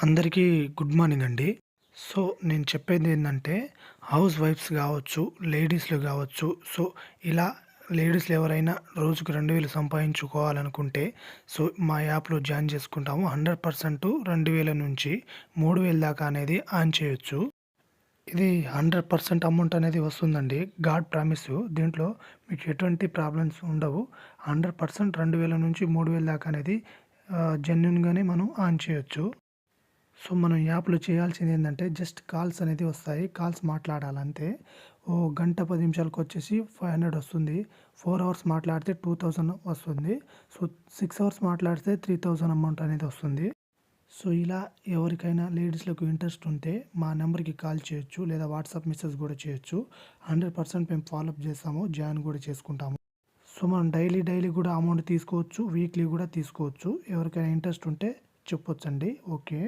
అందరికీ good morning అండి. So, నేను చెప్పేది ఏంటంటే హౌస్ వైఫ్స్ కావచ్చు లేడీస్‌లు కావచ్చు సో, ఇలా లేడీస్లు ఎవరైనా రోజుకి 2000 సంపాదించుకోవాలనుకుంటే, సో, మా యాప్‌లో జాయిన్ చేసుకుంటాము. 100% 2000 నుంచి మూడు వేల దాకా అనేది ఆన్ చేయొచ్చు. ఇది 100% అమౌంట్ అనేది వస్తుందండి. గాడ్ ప్రామిస్ దీంట్లో మీకు ఎటువంటి ప్రాబ్లమ్స్ ఉండవు. 100% 2000 నుంచి మూడు వేల దాకా అనేది జెన్యున్గానే మనం ఆన్ చేయొచ్చు. సో, మనం యాప్‌లో చేయాల్సింది ఏంటంటే జస్ట్ కాల్స్ అనేది వస్తాయి. కాల్స్ మాట్లాడాలంతే. ఓ గంట 10 నిమిషాలకొచ్చేసి 500 వస్తుంది. ఫోర్ అవర్స్ మాట్లాడితే 2000 వస్తుంది. సో, సిక్స్ అవర్స్ మాట్లాడితే 3000 అమౌంట్ అనేది వస్తుంది. సో, ఇలా ఎవరికైనా లేడీస్‌లకు ఇంట్రెస్ట్ ఉంటే మా నెంబర్కి కాల్ చేయొచ్చు. లేదా వాట్సాప్ మెసేజ్ కూడా చేయొచ్చు. 100% మేము ఫాలో అప్ చేస్తాము. జాయిన్ కూడా చేసుకుంటాము. సో, మనం డైలీ, డైలీ కూడా అమౌంట్ తీసుకోవచ్చు. వీక్లీ కూడా తీసుకోవచ్చు. ఎవరికైనా ఇంట్రెస్ట్ ఉంటే చెప్పొచ్చండి. ఓకే.